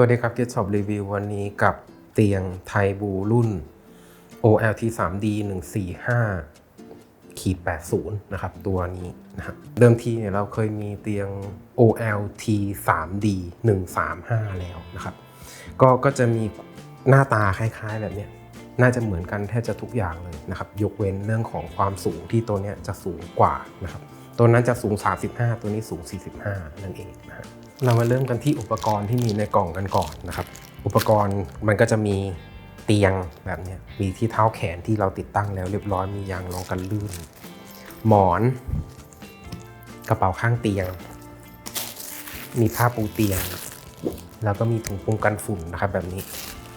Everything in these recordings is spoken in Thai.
สวัสดีครับ Get Shop Review วันนี้กับเตียงไทบูรุ่น OLT 3D 145ขีด80 นะครับ ตัวนี้นะครับเดิมทีเนี่ยเราเคยมีเตียง OLT 3D 135 แล้วนะครับ ก็ก็จะมีหน้าตาคล้ายๆแบบนี้น่าจะเหมือนกันแทบจะทุกอย่างเลยนะครับ ยกเว้นเรื่องของความสูงที่ตัวนี้จะสูงกว่านะครับ ตัวนั้นจะสูง 35 ตัวนี้สูง 45 นั่นเองนะฮะเรามาเริ่มกันที่อุปกรณ์ที่มีในกล่องกันก่อนนะครับ อุปกรณ์มันก็จะมีเตียงแบบนี้มีที่เท้าแขนที่เราติดตั้งแล้วเรียบร้อยมียางรองกันลื่น หมอน กระเป๋าข้างเตียง มีผ้าปูเตียง แล้วก็มีถุงป้องกันฝุ่นนะครับแบบนี้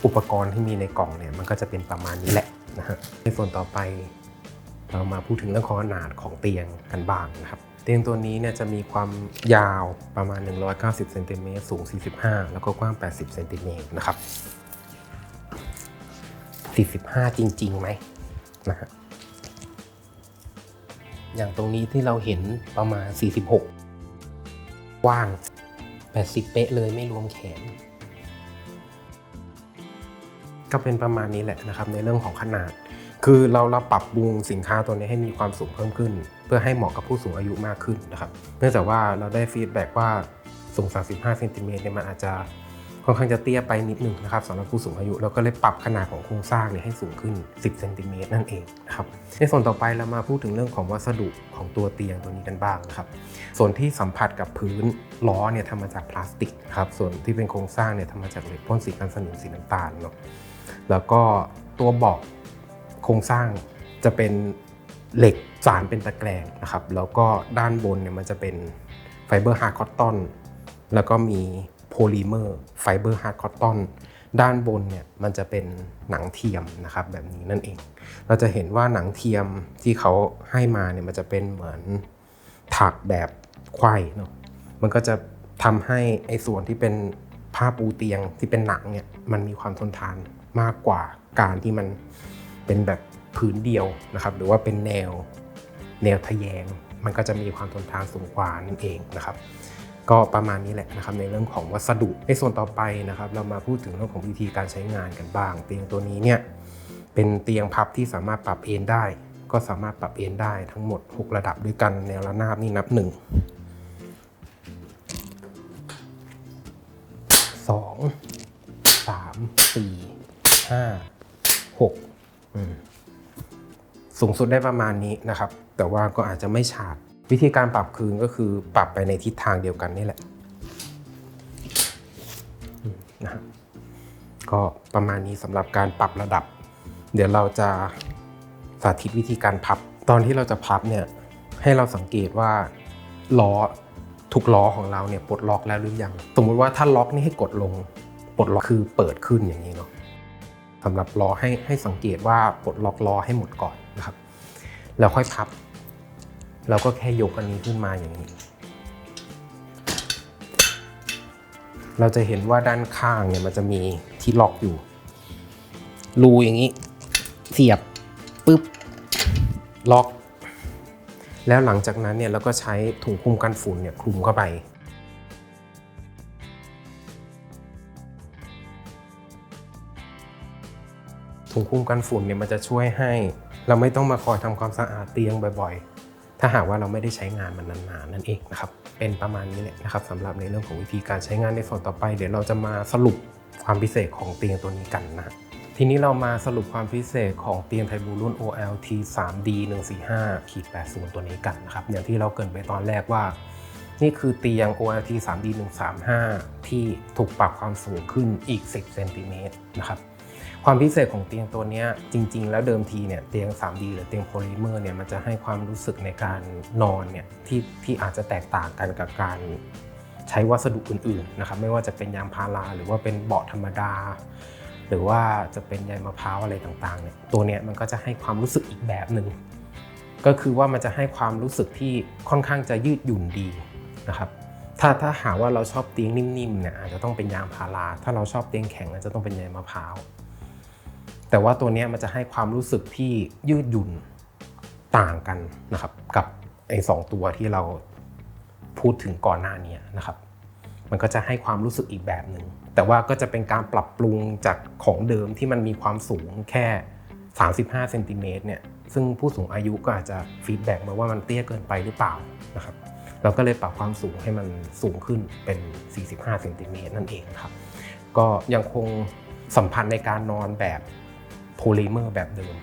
อุปกรณ์ที่มีในกล่องเนี่ยมันก็จะเป็นประมาณนี้แหละนะฮะในส่วนต่อไป เรามาพูดถึงเรื่องของขนาดของเตียงกันบ้างนะครับ เตียงตัวนี้เนี่ยจะมีความยาวประมาณ 190เซนติเมตรสูง 45 แล้วก็กว้าง 80เซนติเมตรนะครับ45 จริงๆไหมนะฮะอย่างตรงนี้ที่เราเห็นประมาณ 46 กว้าง 80 เป๊ะเลยไม่รวมแขน ก็เป็นประมาณนี้แหละนะครับในเรื่องของขนาด คือเราเราปรับปรุงสินค้าตัวนี้ให้มีความสูงเพิ่มขึ้น เพื่อให้เหมาะกับผู้สูงอายุมากขึ้นนะครับเนื่องจากว่าเราได้ฟีดแบ็กว่าสูง 35เซนติเมตรเนี่ยมันอาจจะค่อนข้างจะเตี้ยไปนิดหนึ่งนะครับสำหรับผู้สูงอายุเราก็เลยปรับขนาดของโครงสร้างเนี่ยให้สูงขึ้น 10เซนติเมตรนั่นเองนะครับในส่วนต่อไปเรามาพูดถึงเรื่องของวัสดุของตัวเตียงตัวนี้กันบ้างนะครับส่วนที่สัมผัสกับพื้นล้อเนี่ยทำมาจากพลาสติกครับส่วนที่เป็นโครงสร้างเนี่ยทำมาจากเหล็กพ่นสีกันสนิมสีน้ำตาลเนาะแล้วก็ตัวเบาะ รงสร้างจะเป็นเหล็กสารเป็นตะแกรงนะครับแล้วก็ด้านบนเนี่ยมันจะเป็นไฟเบอร์ฮาร์ดคอตตอนแล้วก็มีโพลิเมอร์ไฟเบอร์ฮาร์ดคอตตอนด้านบนเนี่ยมันจะเป็นหนังเทียมนะครับแบบนี้นั่นเอง เราจะเห็นว่าหนังเทียมที่เขาให้มาเนี่ยมันจะเป็นเหมือนถักแบบไขว้เนาะมันก็จะทำให้ไอ้ส่วนที่เป็นผ้าปูเตียงที่เป็นหนังเนี่ยมันมีความทนทานมากกว่าการที่มันเป็นแบบ พื้นเดียวนะครับหรือว่าเป็นแนวแนวทะแยง มันก็จะมีความทนทานสูงกว่านั่นเองนะครับ ก็ประมาณนี้แหละนะครับในเรื่องของวัสดุในส่วนต่อไปนะครับ เรามาพูดถึงเรื่องของวิธีการใช้งานกันบ้าง เตียงตัวนี้เนี่ยเป็นเตียงพับที่สามารถปรับเอนได้ ก็สามารถปรับเอนได้ทั้งหมด 6 ระดับด้วยกันแนวระนาบนี่นับ1สองสามสี่ห้าหกอืม สูงสุดได้ประมาณนี้นะครับ แต่ว่าก็อาจจะไม่ฉาด วิธีการปรับคืนก็คือปรับไปในทิศทางเดียวกันนี่แหละนะครับก็ประมาณนี้สำหรับการปรับระดับ เดี๋ยวเราจะสาธิตวิธีการพับ ตอนที่เราจะพับเนี่ยให้เราสังเกตว่าล้อทุกล้อของเราเนี่ยปลดล็อกแล้วหรือยัง สมมติว่าถ้าล็อกนี่ให้กดลง ปลดล็อกคือเปิดขึ้นอย่างนี้เนาะสำหรับล้อให้ให้สังเกตว่าปลดล็อกล้อให้หมดก่อน นะครับแล้วค่อยพับ เราก็แค่ยกอันนี้ขึ้นมาอย่างนี้ เราจะเห็นว่าด้านข้างเนี่ยมันจะมีที่ล็อกอยู่ รูอย่างนี้ เสียบปุ๊บล็อก แล้วหลังจากนั้นเนี่ยเราก็ใช้ถุงคลุมกันฝุ่นเนี่ยคลุมเข้าไปถุงคลุมกันฝุ่นเนี่ยมันจะช่วยให้ เราไม่ต้องมาคอยทำความสะอาดเตียงบ่อย ๆ ถ้าหากว่าเราไม่ได้ใช้งานมันนานๆนั่นเองนะครับ เป็นประมาณนี้แหละนะครับสำหรับในเรื่องของวิธีการใช้งานในส่วนต่อไป เดี๋ยวเราจะมาสรุปความพิเศษของเตียงตัวนี้กันนะทีนี้เรามาสรุปความพิเศษของเตียงไทบูรุ่น OLT 3D 145ขีด80 ตัวนี้กันนะครับอย่างที่เราเกรินไปตอนแรกว่า นี่คือเตียง OLT 3D 135ที่ถูกปรับความสูงขึ้นอีก 10เซนติเมตรนะครับ ความพิเศษของเตียงตัวนี้จริง ๆ แล้วเดิมทีเนี่ยเตียง 3D หรือเตียงโพลิเมอร์เนี่ยมันจะให้ความรู้สึกในการนอนเนี่ยที่ที่อาจจะแตกต่างกันกับการใช้วัสดุอื่นๆนะครับไม่ว่าจะเป็นยางพาราหรือว่าเป็นเบาะธรรมดา หรือว่าจะเป็นใยมะพร้าวอะไรต่างๆเนี่ยตัวเนี้ยมันก็จะให้ความรู้สึกอีกแบบหนึ่งก็คือว่ามันจะให้ความรู้สึกที่ค่อนข้างจะยืดหยุ่นดีนะครับถ้าถ้าหาว่าเราชอบเตียงนิ่มๆเนี่ยอาจจะต้องเป็นยางพาราถ้าเราชอบเตียงแข็งอาจจะต้องเป็นใยมะพร้าว แต่ว่าตัวนี้มันจะให้ความรู้สึกที่ยืดหยุ่นต่างกันนะครับ กับไอ้สองตัวที่เราพูดถึงก่อนหน้านี้นะครับ มันก็จะให้ความรู้สึกอีกแบบหนึ่งแต่ว่าก็จะเป็นการปรับปรุงจากของเดิมที่มันมีความสูงแค่ 35เซนติเมตรเนี่ยซึ่งผู้สูงอายุก็อาจจะฟีดแบ็กมาว่ามันเตี้ยเกินไปหรือเปล่านะครับเราก็เลยปรับความสูงให้มันสูงขึ้นเป็น 45เซนติเมตรนั่นเองครับ ก็ยังคงสัมพันธ์ในการนอนแบบ โพลิเมอร์แบบเดิม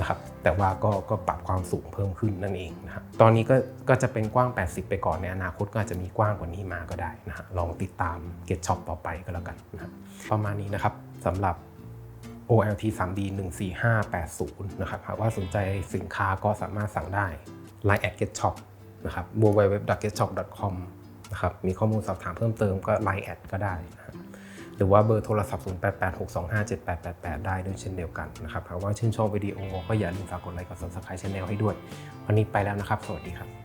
นะครับแต่ว่าก็ก็ปรับความสูงเพิ่มขึ้นนั่นเองนะครับตอนนี้ก็ก็จะเป็นกว้าง 80 ไปก่อนในอนาคตก็อาจจะมีกว้างกว่านี้มาก็ได้นะฮะลองติดตาม Get Shop ต่อไปก็แล้วกันนะครับประมาณนี้นะครับสำหรับ OLT 3D 14580 นะครับหากว่าสนใจสินค้าก็สามารถสั่งได้ Line at Get Shop นะครับ www.getshop.com นะครับมีข้อมูลสอบถามเพิ่มเติมก็ Line แอดก็ได้นะครับ หรือว่าเบอร์โทรศัพท์ 0886257888 ได้ด้วยเช่นเดียวกันนะครับหากว่าชื่นชอบวิดีโอก็อย่าลืมฝากกดไลค์กด Subscribe ช่องให้ด้วย วันนี้ไปแล้วนะครับ สวัสดีครับ